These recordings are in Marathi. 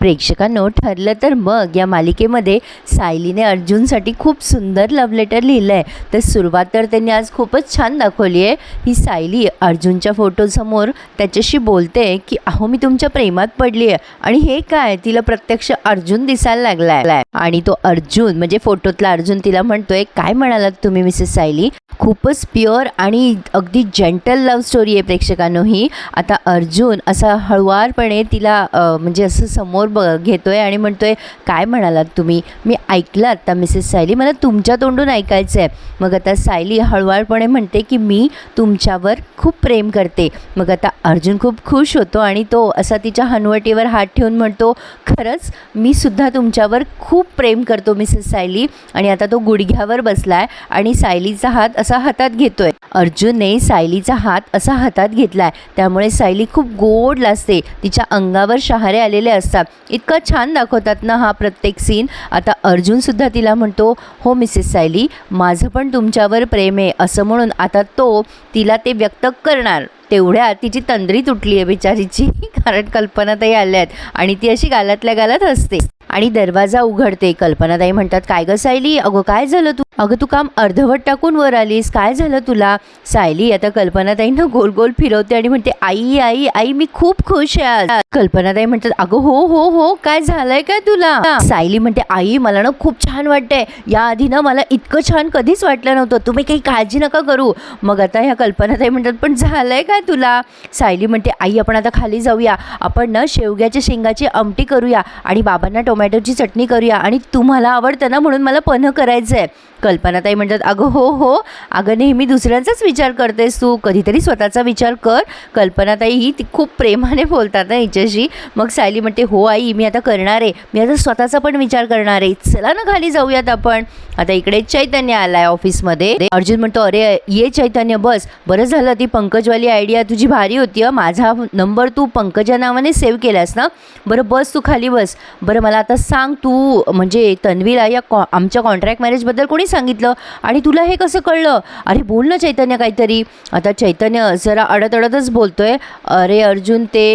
प्रेक्षकांनो ठरलं तर मग या मालिकेमध्ये सायलीने अर्जुनसाठी खूप सुंदर लव्ह लेटर लिहिलं आहे तर सुरुवात तर त्यांनी आज खूपच छान दाखवली आहे. ही सायली अर्जुनच्या फोटोसमोर त्याच्याशी बोलते की अहो मी तुमच्या प्रेमात पडली आहे आणि हे काय? तिला प्रत्यक्ष अर्जुन दिसायला लागलाय. आणि तो अर्जुन म्हणजे फोटोतला अर्जुन तिला म्हणतोय काय म्हणालात तुम्ही मिसेस सायली? खूपच प्युअर आणि अगदी जेंटल लव्ह स्टोरी आहे प्रेक्षकांनो ही. आता अर्जुन असा हळुवारपणे तिला म्हणजे असं समोर ब घेतो आहे आणि म्हणतो आहे काय म्हणालात तुम्ही? मी ऐकलं आता मिसेस सायली मला तुमच्या तोंडून ऐकायचं आहे मग आता सायली हळुवारपणे म्हणते की मी तुमच्यावर खूप प्रेम करते. मग आता अर्जुन खूप खुश होतो आणि तो असा तिच्या हनवटीवर हात ठेवून म्हणतो खरंच मी सुद्धा तुमच्यावर खूप प्रेम करतो मिसेस सायली आणि आता तो गुडघ्यावर बसला आहे आणि सायलीचा हात असा हातात घेतोय. अर्जुनने सायलीचा हात असा हातात घेतलाय. त्यामुळे सायली खूप गोड लाजते. तिच्या अंगावर शहारे आलेले असतात. इतका छान दाखवतात ना हा प्रत्येक सीन आता अर्जुन सुद्धा तिला म्हणतो हो मिसेस सायली माझं पण तुमच्यावर प्रेम आहे. असं म्हणून आता तो तिला ते व्यक्त करणार. तेवढ्या तिची तंद्री तुटली आहे बिचारीची. कारण कल्पनाताई आल्या आहेत आणि ती अशी गालातल्या गालात असते आणि दरवाजा उघडते. कल्पनाताई म्हणतात काय गं सायली? अगं काय झालं तू? अगं तू काम अर्धवट टाकून वर आलीस. काय झालं तुला? सायली आता कल्पनाताईंना गोल गोल फिरवते आणि म्हणते आई आई आई मी खूप खुश आहे आज. कल्पनाताई म्हणतात अगं हो हो हो काय झालंय काय तुला? सायली म्हणते आई मला ना खूप छान वाटतंय. याआधी ना मला इतकं छान कधीच वाटलं नव्हतं. तुम्ही काही काळजी नका करू. मग आता ह्या कल्पनाताई म्हणतात पण झालंय काय तुला? सायली म्हणते आई आपण आता खाली जाऊया. आपण ना शेवग्याच्या शेंगाची आमटी करूया आणि बाबांना टोमॅटोची चटणी करूया आणि तुम्हाला आवडतं ना म्हणून मला पन्ह करायचं आहे कल्पनाताई म्हणतात अगं हो हो. अगं नेहमी दुसऱ्यांचाच विचार करतेस तू. कधीतरी स्वतःचा विचार कर. कल्पनाताई ही ती खूप प्रेमाने बोलतात ना हिच्याशी. मग सायली म्हणते हो आई मी आता करणार आहे. मी आता स्वतःचा पण विचार करणार आहे. चला ना खाली जाऊयात आपण. आता इकडे चैतन्य आलाय ऑफिसमध्ये. अर्जुन म्हणतो अरे ये चैतन्य बस. बरं झालं ती पंकजवाली आयडिया तुझी भारी होती माझा नंबर तू पंकजा नावाने सेव्ह केलास ना? बरं बस तू खाली बस. बरं मला आता सांग तू म्हणजे तन्वीला या कॉ आमच्या कॉन्ट्रॅक्ट मॅरेजबद्दल कोणी सांगितलं. आणि तुला हे कसं कळलं? अरे बोल ना चैतन्य काहीतरी. आता चैतन्य जरा अडत अडतच बोलतोय. अरे अर्जुन ते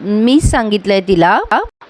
मीच सांगितलंय तिला.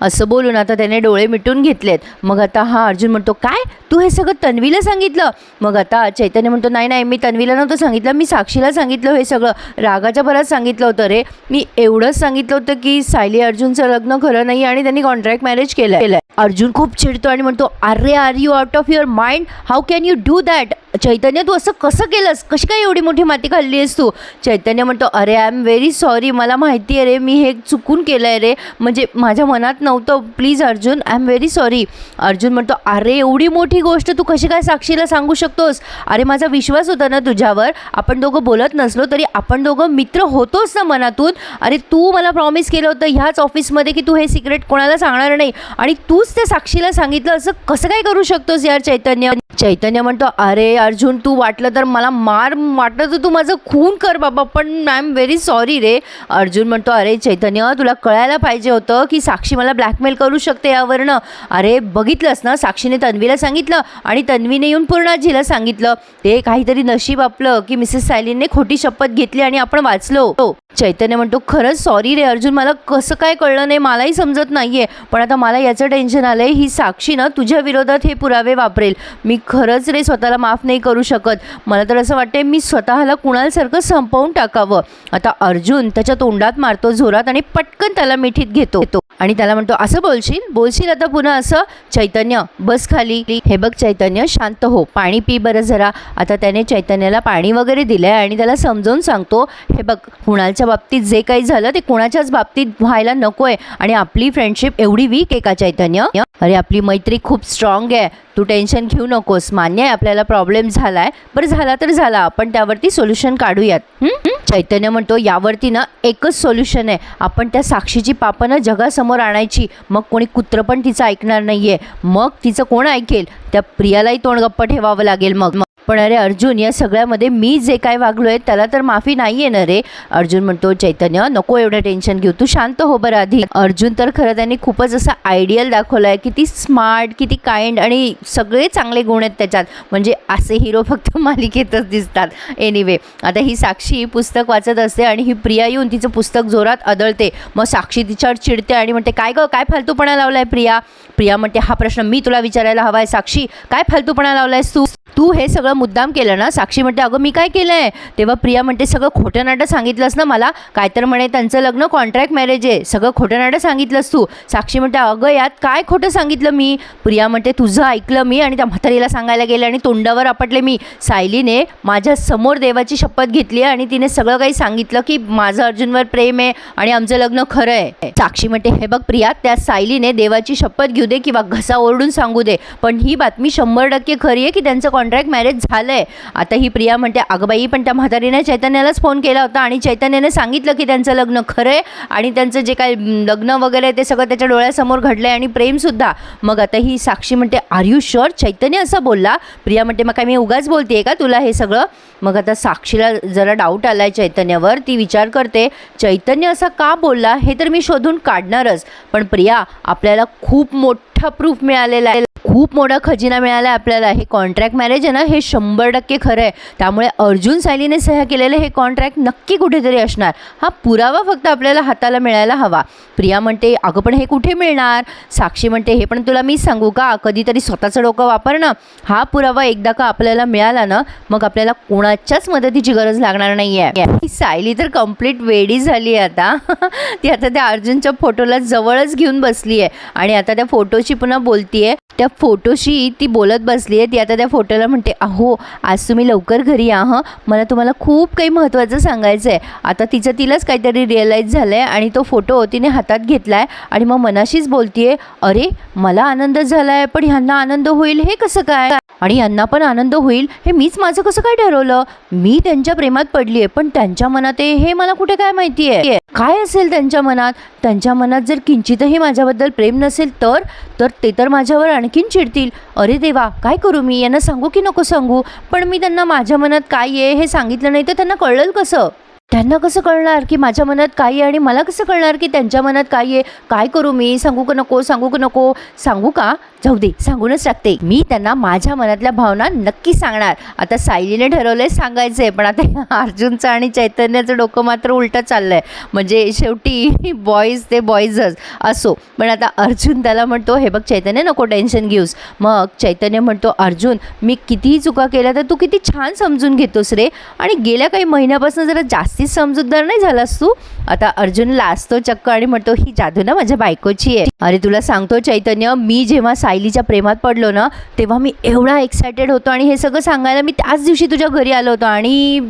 असं बोलून आता त्याने डोळे मिटून घेतलेत. मग आता हा अर्जुन म्हणतो काय? तू हे सगळं तन्वीला सांगितलं. मग आता चैतन्य म्हणतो नाही नाही मी तन्वीला नव्हतं सांगितलं मी साक्षीला सांगितलं हे सगळं. रागाच्या भरात सांगितलं होतं रे. मी एवढंच सांगितलं होतं की सायली अर्जुनचं लग्न खरं नाही आणि त्यांनी कॉन्ट्रॅक्ट मॅरेज केलं केलं अर्जुन खूप चिडतो आणि म्हणतो अरे are you out of your mind how can you do that Chaitanya तू असं कसं केलंस? कशी काय एवढी मोठी माती खाल्ली आहेस तू? चैतन्य म्हणतो अरे आय एम व्हेरी सॉरी मला माहिती आहे रे मी हे चुकून केलं आहे रे. म्हणजे माझ्या मनात नव्हतं please Arjun I am very sorry Arjun म्हणतो अरे एवढी मोठी गोष्ट तू कशी काय साक्षीला सांगू शकतोस? अरे माझा विश्वास होता ना तुझ्यावर. आपण दोघं बोलत नसलो तरी आपण दोघं मित्र होतोच ना मनातून. अरे तू मला प्रॉमिस केलं होतं ह्याच ऑफिसमध्ये की तू हे सिक्रेट कोणाला सांगणार नाही. आणि तूच त्या साक्षीला सांगितलं. असं कसं काय करू शकतोस यार चैतन्य? चैतन्य म्हणतो अरे अर्जुन तू वाटलं तर मला मार वाटलं तर तू माझं खून कर बाबा पण आय एम व्हेरी सॉरी रे. अर्जुन म्हणतो अरे चैतन्य तुला कळायला पाहिजे होतं की साक्षी मला ब्लॅकमेल करू शकते यावरनं. अरे बघितलंस ना साक्षीने तन्वीला सांगितलं आणि तन्वीने येऊन पूर्णाजीला सांगितलं. ते काहीतरी नशीब आपलं की मिसेस सायलीने खोटी शपथ घेतली आणि आपण वाचलो. चैतन्य म्हणतो खरंच सॉरी रे अर्जुन मला कसं काय कळलं नाही मलाही समजत नाही आहे पण आता मला याचं टेन्शन आलं आहे ही साक्षी ना तुझ्या विरोधात हे पुरावे वापरेल. मी खरंच रे स्वतःला माफ नाही करू शकत. मला तर असं वाटते मी स्वतःला कुणालसारखं संपवून टाकावं. आता अर्जुन त्याच्या तोंडात मारतो जोरात आणि पटकन त्याला मिठीत घेतो. आणि त्याला म्हणतो असं बोलशील? बोलशील आता पुन्हा असं? चैतन्य बस खाली. हे बघ चैतन्य शांत हो. पाणी पी बरं जरा. आता त्याने चैतन्याला पाणी वगैरे दिलं आहे आणि त्याला समजावून सांगतो हे बघ कुणालच्या बाबतीत जे काही झालं ते कुणाच्याच बाबतीत व्हायला नको आहे आणि आपली फ्रेंडशिप एवढी वीक आहे का चैतन्य? अरे आपली मैत्री खूप स्ट्रॉंग आहे. तू टेन्शन घेऊ नकोस. मान्य आहे आपल्याला प्रॉब्लेम झाला आहे बरं झाला तर झाला. आपण त्यावरती सोल्युशन काढूयात. हं? चैतन्य म्हणतो यावरती ना एकच सोल्युशन आहे. आपण त्या साक्षीची पापनं जगासमोर आणायची. मग कोणी कुत्र पण तिचं ऐकणार नाहीये. मग तिचं कोण ऐकेल? त्या प्रियालाही तोंडगप्प ठेवावं लागेल मग. पण अरे अर्जुन या सगळ्यामध्ये मी जे काय वागलो आहे त्याला तर माफी नाही आहे ना रे. अर्जुन म्हणतो चैतन्य नको एवढं टेन्शन घेऊ. तू शांत हो बरं आधी. अर्जुन तर खरं त्यांनी खूपच असा आयडियल दाखवला आहे किती स्मार्ट किती काइंड आणि सगळे चांगले गुण आहेत त्याच्यात. म्हणजे असे हिरो फक्त मालिकेतच दिसतात. एनिवे आता ही साक्षी पुस्तक वाचत असते आणि ही प्रिया येऊन तिचं पुस्तक जोरात आदळते. मग साक्षी तिच्यावर चिडते आणि म्हणते काय गं काय फालतूपणा लावलाय प्रिया? प्रिया म्हणते हा प्रश्न मी तुला विचारायला हवा आहे साक्षी. काय फालतूपणा लावलायस तू? तू हे सगळं मुद्दाम केलं ना? साक्षी म्हणते अगं मी काय केलं आहे तेव्हा प्रिया म्हणते सगळं खोटं नाटं सांगितलंस ना मला? काय तर म्हणे त्यांचं लग्न कॉन्ट्रॅक्ट मॅरेज आहे. सगळं खोटं नाटं सांगितलंस तू. साक्षी म्हणते अगं यात काय खोटं सांगितलं मी? प्रिया म्हणते तुझं ऐकलं मी आणि त्या म्हातारीला सांगायला गेले आणि तोंडावर आपटले मी. सायलीने माझ्यासमोर देवाची शपथ घेतली आणि तिने सगळं काही सांगितलं की माझं अर्जुनवर प्रेम आहे आणि आमचं लग्न खरं आहे. साक्षी म्हणते हे बघ प्रिया त्या सायलीने देवाची शपथ घेऊ दे किंवा घसा ओरडून सांगू दे. पण ही बातमी शंभर टक्के खरी आहे की त्यांचं कॉन्ट्रॅक्ट मॅरेज झालं आहे आता ही प्रिया म्हणते अगबाई पण त्या म्हातारीने चैतन्यालाच फोन केला होता आणि चैतन्याने सांगितलं की त्यांचं लग्न खरं आहे आणि त्यांचं जे काय लग्न वगैरे आहे ते सगळं त्याच्या डोळ्यासमोर घडलं आहे आणि प्रेमसुद्धा मग आता ही साक्षी म्हणते आर यू शुअर चैतन्य असं बोलला? प्रिया म्हणते मग काय मी उगाच बोलते का तुला हे सगळं? मग आता साक्षीला जरा डाऊट आला आहे चैतन्यावर ती विचार करते चैतन्य असा का बोलला? हे तर मी शोधून काढणारच. पण प्रिया आपल्याला खूप मोठं प्रूफ मिळालेला आहे. खूप मोठा खजिना मिळाला आहे आपल्याला. हे कॉन्ट्रॅक्ट मॅरेज आहे ना हे शंभर टक्के खरं आहे. त्यामुळे अर्जुन सायलीने सह्या केलेलं हे कॉन्ट्रॅक्ट नक्की कुठेतरी असणार. हा पुरावा फक्त आपल्याला हाताला मिळायला हवा. प्रिया म्हणते अगं पण हे कुठे मिळणार? साक्षी म्हणते हे पण तुला मी सांगू का? कधीतरी स्वतःचं डोकं वापर ना हा पुरावा एकदा का आपल्याला मिळाला ना मग आपल्याला कोणाच्याच मदतीची गरज लागणार नाही आहे ही सायली तर कंप्लीट वेडी झाली आहे आता. ती आता त्या अर्जुनच्या फोटोला जवळच घेऊन बसली आहे आणि आता त्या फोटोची फोटोशी पुन्हा बोलतीये. त्या फोटोशी ती बोलत बसली आहे ती आता त्या फोटोला म्हणते अहो आज तुम्ही लवकर घरी या हं? मला तुम्हाला खूप काही महत्त्वाचं सांगायचं आहे आता तिचं तिलाच काहीतरी रिअलाईज झालं आहे आणि तो फोटो तिने हातात घेतला आहे आणि मग मनाशीच बोलतीये अरे मला आनंद झाला आहे पण ह्यांना आनंद होईल हे कसं काय? आणि यांना पण आनंद होईल हे मीच माझं कसं काय ठरवलं? मी त्यांच्या प्रेमात पडली आहे पण त्यांच्या मनात आहे हे मला कुठे काय माहिती आहे काय असेल त्यांच्या मनात? त्यांच्या मनात जर किंचितही माझ्याबद्दल प्रेम नसेल तर तर ते तर माझ्यावर आणखीन चिडतील. अरे देवा काय करू मी? यांना सांगू की नको सांगू? पण मी त्यांना माझ्या मनात काय आहे हे सांगितलं नाही तर त्यांना कळलं कसं? त्यांना कसं कळणार की माझ्या मनात काय आहे आणि मला कसं कळणार की त्यांच्या मनात काय आहे? काय करू मी? सांगू का नको सांगू का नको? सांगू का? जाऊ दे सांगूनच टाकते. मी त्यांना माझ्या मनातल्या भावना नक्की सांगणार. आता सायलीने ठरवलंय सांगायचंय पण आता अर्जुनचं आणि चैतन्याचं डोकं मात्र उलटं चाललंय. म्हणजे शेवटी बॉईज ते बॉईजच असो. पण आता अर्जुन त्याला म्हणतो हे बघ चैतन्य नको टेन्शन घेऊस. मग चैतन्य म्हणतो अर्जुन मी कितीही चुका केल्या तर तू किती छान समजून घेतोस रे. आणि गेल्या काही महिन्यापासून जरा जास्तीच समजूतदार नाही झालास तू? आता अर्जुन लाजतो चक्क आणि म्हणतो ही जादू ना माझ्या बायकोची आहे. अरे तुला सांगतो चैतन्य मी जेव्हा सायलीच्या प्रेमात पडलो ना तेव्हा मी एवढा एक्सायटेड होतो आणि हे सगळं सांगायला मी त्याच दिवशी तुझ्या घरी आलो होतो आणि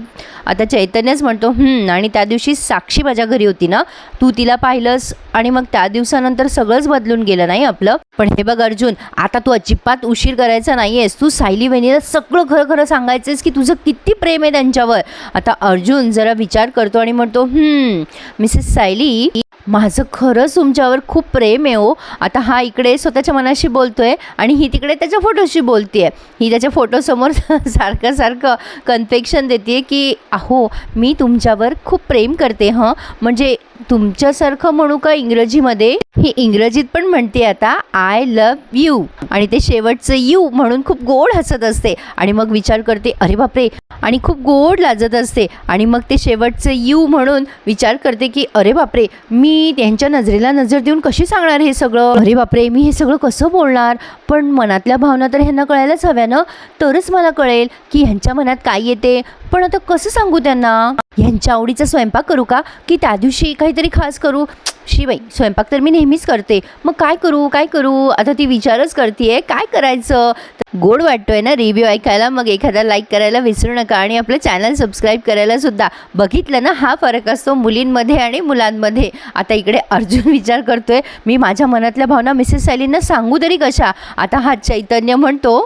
आता चैतन्यच म्हणतो आणि त्या दिवशी साक्षी माझ्या घरी होती ना तू तिला पाहिलंस आणि मग त्या दिवसानंतर सगळंच बदलून गेलं नाही आपलं? पण हे बघ अर्जुन आता तू अजिबात उशीर करायचा नाही आहेस तू सायली वहिनीला सगळं खरं खरं सांगायचंस की तुझं किती प्रेम आहे त्यांच्यावर. आता अर्जुन जरा विचार करतो आणि म्हणतो मिसेस सायली माझं खरंच तुमच्यावर खूप प्रेम आहे हो. आता हा इकडे स्वतःच्या मनाशी बोलतो आहे आणि ही तिकडे त्याच्या फोटोशी बोलते आहे ही त्याच्या फोटोसमोर सारखं सारखं कन्फेक्शन देते की अहो मी तुमच्यावर खूप प्रेम करते हं. म्हणजे तुमच्यासारखं म्हणू का इंग्रजीमध्ये? ही इंग्रजीत पण म्हणते आता आय लव यू आणि ते शेवटचं यू म्हणून खूप गोड हसत असते. आणि मग विचार करते अरे बापरे! आणि खूप गोड लाजत असते. आणि मग ते शेवटचं यू म्हणून विचार करते की अरे बापरे! मी त्यांच्या नजरेला नजर देऊन कशी सांगणार हे सगळं? अरे बापरे! मी हे सगळं कसं बोलणार? पण मनातल्या भावना तर ह्यांना कळायलाच हव्या ना? तरच मला कळेल की ह्यांच्या मनात काय येते. पण आता कसं सांगू त्यांना? ह्यांच्या आवडीचा स्वयंपाक करू का? की त्या दिवशी काही काहीतरी खास करू. शिबाई स्वयंपाक तर मी नेहमीच करते. मग काय करू काय करू? आता ती विचारच करते काय करायचं? गोड वाटतोय ना रिव्ह्यू ऐकायला मग एखादा लाईक करायला विसरू नका आणि आपलं चॅनल सबस्क्राईब करायला सुद्धा. बघितलं ना हा फरक असतो मुलींमध्ये आणि मुलांमध्ये. आता इकडे अर्जुन विचार करतोय मी माझ्या मनातल्या भावना मिसेस सायलींना सांगू तरी कशा? आता हा चैतन्य म्हणतो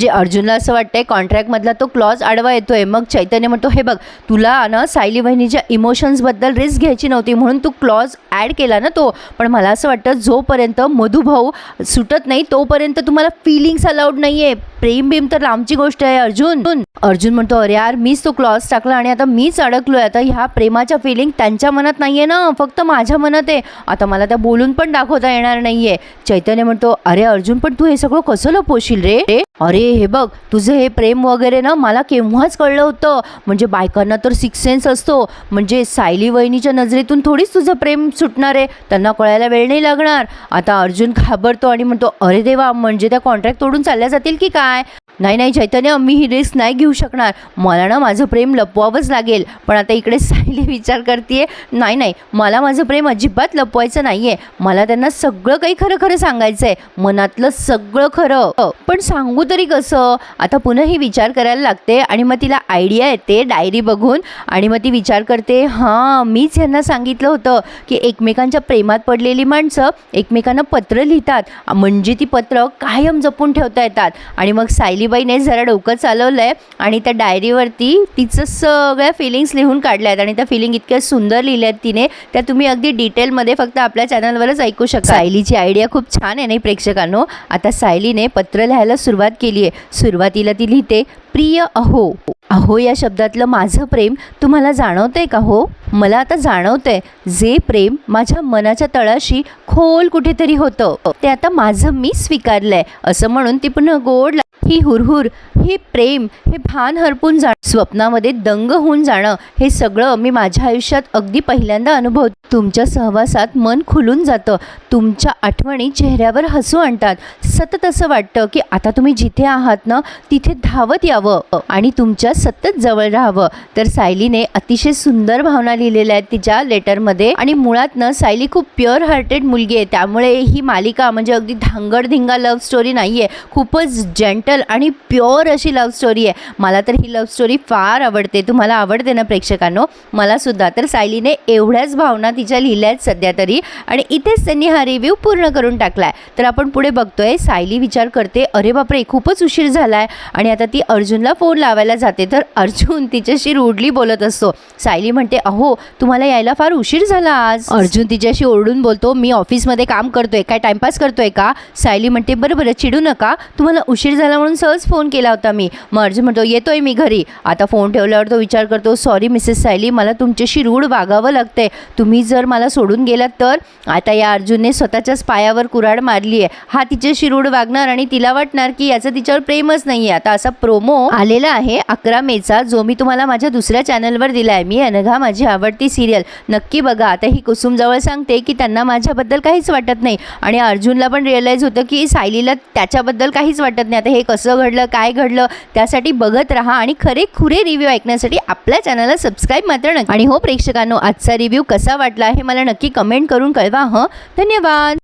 म्हणजे अर्जुनला असं वाटतंय कॉन्ट्रॅक्टमधला तो क्लॉज आडवा येतोय. मग चैतन्य म्हणतो हे बघ तुला ना सायली बहिणीच्या इमोशन्सबद्दल रिस्क घ्यायची नव्हती म्हणून तू क्लॉज ॲड केला ना तो. पण मला असं वाटतं जोपर्यंत मधुभाऊ सुटत नाही तोपर्यंत तुम्हाला फिलिंग्स अलाउड नाही आहे प्रेम बिम तर लांबची गोष्ट आहे अर्जुन. अर्जुन म्हणतो अरे यार मीच तो क्लॉज टाकला आणि आता मीच अडकलोय. आता ह्या प्रेमाच्या फिलिंग त्यांच्या मनात नाही आहे ना. फक्त माझ्या मनात आहे. आता मला त्या बोलून पण दाखवता येणार नाही आहे चैतन्य म्हणतो अरे अर्जुन पण तू हे सगळं कसं लपवशील रे? अरे हे बघ तुझं हे प्रेम वगैरे ना मला केव्हाच कळलं होतं. म्हणजे बायकांना तर सिक्स सेन्स असतो. म्हणजे सायली वहिनीच्या नजरेतून थोडीच तुझं प्रेम सुटणार आहे. त्यांना कळायला वेळ नाही लागणार. आता अर्जुन घाबरतो आणि म्हणतो अरे देवा म्हणजे त्या कॉन्ट्रॅक्ट तोडून चालल्या जातील की काय? नाही नाही चैतन्य मी ही रिस्क नाही घेऊ शकणार. मला ना माझं प्रेम लपवावंच लागेल. पण आता इकडे सायली विचार करते नाही नाही मला माझं प्रेम अजिबात लपवायचं नाही आहे मला त्यांना सगळं काही खरं खरं सांगायचं आहे मनातलं सगळं खरं. पण सांगू तरी कसं? आता पुन्हा ही विचार करायला लागते आणि मग तिला आयडिया येते डायरी बघून. आणि मग ती विचार करते हां मीच यांना सांगितलं होतं की एकमेकांच्या प्रेमात पडलेली माणसं एकमेकांना पत्र लिहितात. म्हणजे ती पत्र कायम जपून ठेवता येतात. आणि मग सायली सायलीबाईने जरा डोकं चालवलं आहे आणि त्या डायरीवरती तिचं सगळ्या फिलिंग्स लिहून काढल्या आहेत आणि त्या फिलिंग इतक्या सुंदर लिहिल्या आहेत तिने त्या तुम्ही अगदी डिटेलमध्ये फक्त आपल्या चॅनलवरच ऐकू शकता. सायलीची आयडिया खूप छान आहे नाही प्रेक्षकांनो? आता सायलीने पत्र लिहायला सुरुवात केली आहे. सुरुवातीला ती लिहिते प्रिय अहो. अहो या शब्दातलं माझं प्रेम तुम्हाला जाणवतंय का हो? मला आता जाणवतंय जे प्रेम माझ्या मनाच्या तळाशी खोल कुठेतरी होतं. ते आता माझं मी स्वीकारलंय असं म्हणून ती पुन्हा गोड ला- ही हुरहुर हे प्रेम हे भान हरपून जाणं स्वप्नामध्ये दंग होऊन जाणं हे सगळं मी माझ्या आयुष्यात अगदी पहिल्यांदा अनुभव तुमच्या सहवासात मन खुलून जातं. तुमच्या आठवणी चेहऱ्यावर हसू आणतात. सतत असं वाटतं की आता तुम्ही जिथे आहात ना तिथे धावत यावं आणि तुमच्या सतत जवळ राहावं. तर सायलीने अतिशय सुंदर भावना लिहिलेल्या आहेत तिच्या लेटरमध्ये आणि मुळात ना सायली खूप प्युअर हार्टेड मुलगी आहे. त्यामुळे ही मालिका म्हणजे अगदी धांगडधिंगा लव्ह स्टोरी नाही आहे खूपच जेंटल आणि प्युअर अशी लव्ह स्टोरी आहे. मला तर ही लव्ह स्टोरी फार आवडते. तुम्हाला आवडते ना प्रेक्षकांनो? मला सुद्धा. तर सायलीने एवढ्याच भावना तिच्या लिहिल्या आहेत सध्या तरी आणि इथेच त्यांनी हा रिव्ह्यू पूर्ण करून टाकलाय. तर आपण पुढे बघतोय सायली विचार करते अरे बापरे खूपच उशीर झालाय. आणि आता ती अर्जुनला फोन लावायला जाते. तर अर्जुन तिच्याशी रूडली बोलत असतो. सायली म्हणते अहो तुम्हाला यायला फार उशीर झाला आज. अर्जुन तिच्याशी ओरडून बोलतो मी ऑफिसमध्ये काम करतोय. काय टाइमपास करतोय का? सायली म्हणते बरं बरं चिडू नका. तुम्हाला उशीर झाला म्हणून सहज फोन केला होता मी. मग अर्जुन म्हणतो येतोय मी घरी. आता फोन ठेवल्यावर तो विचार करतो सॉरी मिसेस सायली मला तुमच्याशी रूढ वागावं लागतंय. तुम्ही जर मला सोडून गेलात तर? आता या अर्जुनने स्वतःच्याच पायावर कुऱ्हाड मारली आहे हा तिच्याशी रूढ वागणार आणि तिला वाटणार की याचं तिच्यावर प्रेमच नाही आहे आता असा प्रोमो आलेला आहे अकरा मेचा जो मी तुम्हाला माझ्या दुसऱ्या चॅनलवर दिला आहे मी अनघा माझी आवडती सिरियल. नक्की बघा आता ही कुसुमजवळ सांगते की त्यांना माझ्याबद्दल काहीच वाटत नाही. आणि अर्जुनला पण रिअलाईज होतं की सायलीला त्याच्याबद्दल काहीच वाटत नाही. आता हे कसं कसं घडलं काय घडलं त्यासाठी बघत राहा आणि खरे खुरे रिव्ह्यू ऐकण्यासाठी आपल्या चॅनलला सबस्क्राईब मात्र नका आणि हो प्रेक्षकांनो आजचा रिव्ह्यू कसा वाटला हे मला नक्की कमेंट करून कळवा हं? धन्यवाद!